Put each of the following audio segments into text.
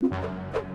you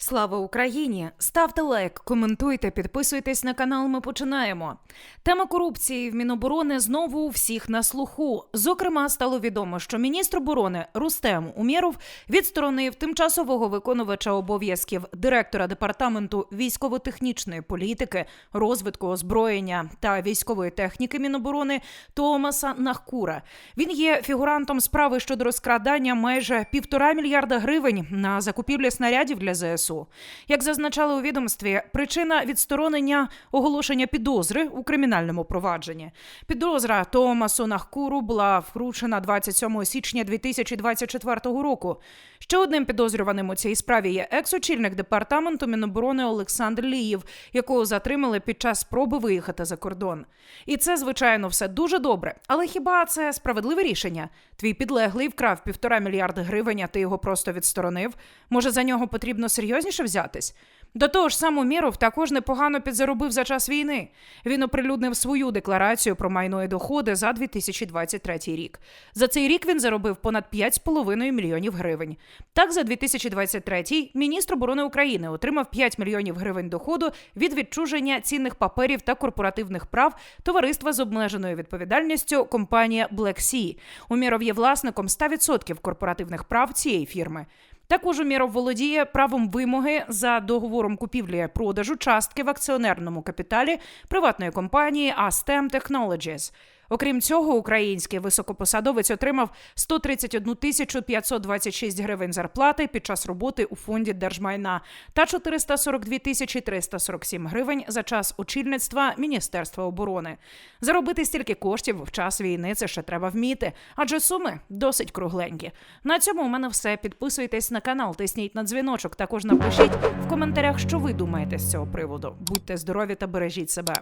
Слава Україні! Ставте лайк, коментуйте, підписуйтесь на канал. Ми починаємо. Тема корупції в Міноборони знову у всіх на слуху. Зокрема, стало відомо, що міністр оборони Рустем Умєров відсторонив тимчасового виконувача обов'язків директора департаменту військово-технічної політики, розвитку озброєння та військової техніки Міноборони Томаса Нахкура. Він є фігурантом справи щодо розкрадання майже півтора мільярда гривень на закупівлі снарядів для ЗСУ. Як зазначали у відомстві, причина відсторонення оголошення підозри у кримінальному провадженні. Підозра Томасу Нахкуру була вручена 27 січня 2024 року. Ще одним підозрюваним у цій справі є екс-очільник департаменту Міноборони Олександр Ліїв, якого затримали під час спроби виїхати за кордон. І це, звичайно, все дуже добре. Але хіба це справедливе рішення? Твій підлеглий вкрав півтора мільярда гривень, а ти його просто відсторонив. Може, за нього потрібно серйозніше взятись? До того ж, сам Уміров також непогано підзаробив за час війни. Він оприлюднив свою декларацію про майно і доходи за 2023 рік. За цей рік він заробив понад 5,5 мільйонів гривень. Так, за 2023 міністр оборони України отримав 5 мільйонів гривень доходу від відчуження цінних паперів та корпоративних прав товариства з обмеженою відповідальністю компанія Black Sea. Уміров є власником 100% корпоративних прав цієї фірми. Також Уміров володіє правом вимоги за договором купівлі-продажу частки в акціонерному капіталі приватної компанії Astem Technologies. Окрім цього, український високопосадовець отримав 131 тисячу 526 гривень зарплати під час роботи у фонді держмайна та 442 тисячі 347 гривень за час очільництва Міністерства оборони. Заробити стільки коштів в час війни це ще треба вміти, адже суми досить кругленькі. На цьому у мене все. Підписуйтесь на канал, тисніть на дзвіночок. Також напишіть в коментарях, що ви думаєте з цього приводу. Будьте здорові та бережіть себе.